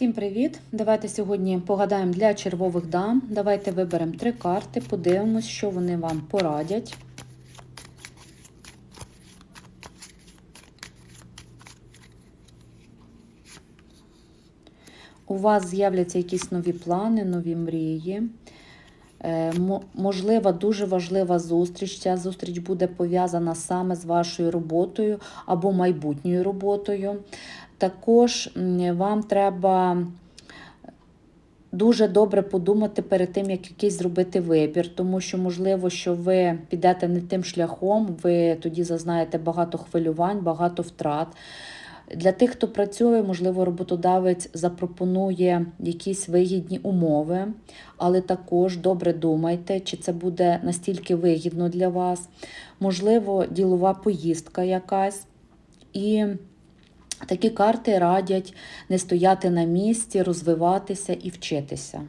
Всім привіт! Давайте сьогодні погадаємо для червових дам. Давайте виберемо три карти, подивимось, що вони вам порадять. У вас з'являться якісь нові плани, нові мрії. Е, Можлива, дуже важлива зустріч. Ця зустріч буде пов'язана саме з вашою роботою або майбутньою роботою. Також вам треба дуже добре подумати перед тим, як якийсь зробити вибір, тому що, можливо, що ви підете не тим шляхом, ви тоді зазнаєте багато хвилювань, багато втрат. Для тих, хто працює, можливо, роботодавець запропонує якісь вигідні умови, але також добре думайте, чи це буде настільки вигідно для вас. Можливо, ділова поїздка якась. І такі карти радять не стояти на місці, розвиватися і вчитися.